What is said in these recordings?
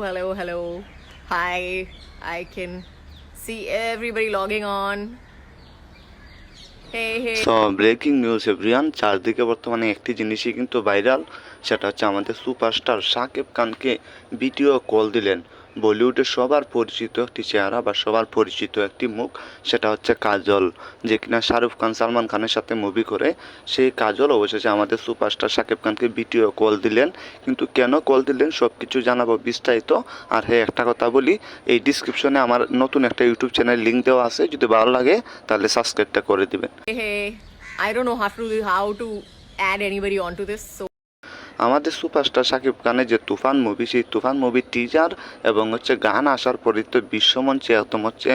Hello, hello. Hi. I can see everybody logging on. So breaking news everyone চারদিকে বর্তমানে একটি জিনিসই কিন্তু ভাইরাল সেটা হচ্ছে আমাদের সুপারস্টার শাকিব খানকে ভিডিও কল দিলেন বলিউডের সবার পরিচিত একটি চেহারা বা সবার পরিচিত একটি মুখ, সেটা হচ্ছে কাজল, যে কিনা শাহরুখ খান, সালমান খানের সাথে মুভি করে। সেই কাজল অবশেষে আমাদের সুপারস্টার শাকিব খানকে ভিডিও কল দিলেন। কিন্তু কেন কল দিলেন সব কিছু জানাব বিস্তারিত। আর হ্যাঁ একটা কথা বলি, এই ডিসক্রিপশনে আমার নতুন একটা ইউটিউব চ্যানেল লিঙ্ক দেওয়া আছে। যদি ভালো লাগে, তাহলে সাবস্ক্রাইবটা করে দিবেন। আমাদের সুপারস্টার শাকিব খানের যে তুফান মুভি সেই তুফান মুভির টিজার এবং হচ্ছে গান আসার পরে তো বিশ্বমঞ্চে একদম হচ্ছে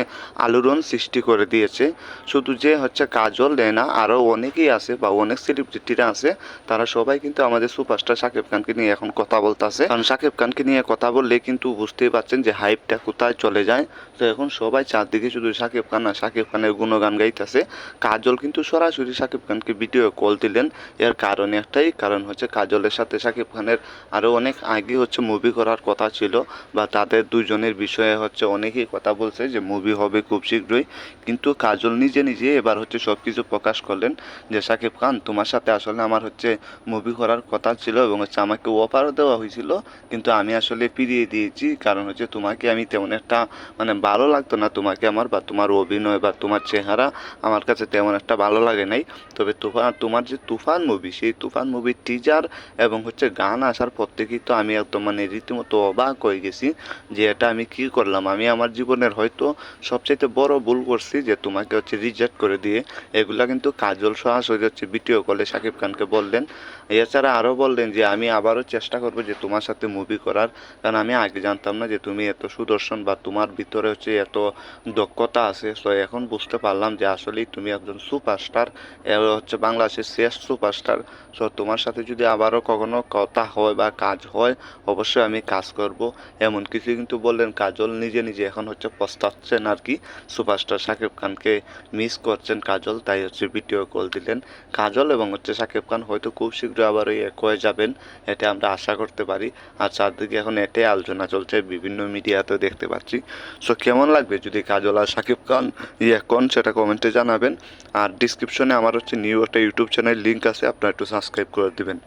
আলোড়ন সৃষ্টি করে দিয়েছে। শুধু যে হচ্ছে কাজল লেনা আরও অনেকেই আছে বা অনেক সেলিব্রিটিরা আছে, তারা সবাই কিন্তু আমাদের সুপারস্টার শাকিব খানকে নিয়ে এখন কথা বলতেছে। কারণ শাকিব খানকে নিয়ে কথা বললে কিন্তু বুঝতেই পারছেন যে হাইপটা কোথায় চলে যায়। তো এখন সবাই চারদিকে শুধু শাকিব খান আর শাকিব খানের গুণগান গাইতেছে। কাজল কিন্তু সরাসরি শাকিব খানকে ভিডিও কল দিলেন। এর কারণ একটাই কারণ হচ্ছে কাজলের সাথে শাকিব খানের আরও অনেক আগে হচ্ছে মুভি করার কথা ছিল, বা তাদের দুজনের বিষয়ে হচ্ছে অনেকেই কথা বলছে যে মুভি হবে খুব শীঘ্রই। কিন্তু কাজল নিজে নিজে এবার হচ্ছে সব কিছু প্রকাশ করলেন যে শাকিব খান, তোমার সাথে আসলে আমার হচ্ছে মুভি করার কথা ছিল এবং হচ্ছে আমাকে অফারও দেওয়া হয়েছিল, কিন্তু আমি আসলে ফিরিয়ে দিয়েছি। কারণ হচ্ছে তোমাকে আমি তেমন একটা মানে ভালো লাগতো না। তোমাকে আমার বা তোমার অভিনয় বা তোমার চেহারা আমার কাছে তেমন একটা ভালো লাগে নাই। তবে তুফান তোমার যে তুফান মুভি সেই তুফান মুভির টিজার এবং হচ্ছে গান আসার পর থেকেই তো আমি একদম মানে রীতিমতো অবাক হয়ে গেছি যে এটা আমি কি করলাম? আমি আমার জীবনের হয়তো সবচাইতে বড় ভুল করছি যে তোমাকে হচ্ছে রিজেক্ট করে দিয়ে। এগুলা কিন্তু কাজল সরাসরি হচ্ছে ভিডিও কলে শাকিব খানকে বললেন। এছাড়া আরও বললেন যে আমি আবারও চেষ্টা করব যে তোমার সাথে মুভি করার। কারণ আমি আগে জানতাম না যে তুমি এত সুদর্শন বা তোমার ভিতরে হচ্ছে এত দক্ষতা আছে। তো এখন বুঝতে পারলাম যে আসলেই তুমি একজন সুপারস্টার হচ্ছে বাংলাদেশের শ্রেষ্ঠ সুপারস্টার সো তোমার সাথে যদি আবারও কখনো কথা হয় বা কাজ হয়, অবশ্যই আমি কাজ করব। এমন কিছু কিন্তু বললেন কাজল, নিজে নিজে এখন হচ্ছে পস্তাচ্ছেন আর কি। সুপারস্টার শাকিব খানকে মিস করছেন কাজল, তাই হচ্ছে ভিডিও কল দিলেন। কাজল এবং হচ্ছে শাকিব খান হয়তো খুব শীঘ্রই আবার ওই এক হয়ে যাবেন, এটা আমরা আশা করতে পারি। আর চারদিকে এখন এটাই আলোচনা চলছে, বিভিন্ন মিডিয়াতেও দেখতে পাচ্ছি। সো কেমন লাগবে যদি কাজল আর শাকিব খান ইয়ে কোন সেটা কমেন্টে জানাবেন। আর ডিসক্রিপশনে আমার হচ্ছে নিউ একটা ইউটিউব চ্যানেল লিঙ্ক আছে, আপনারা একটু সাবস্ক্রাইব করে দিবেন।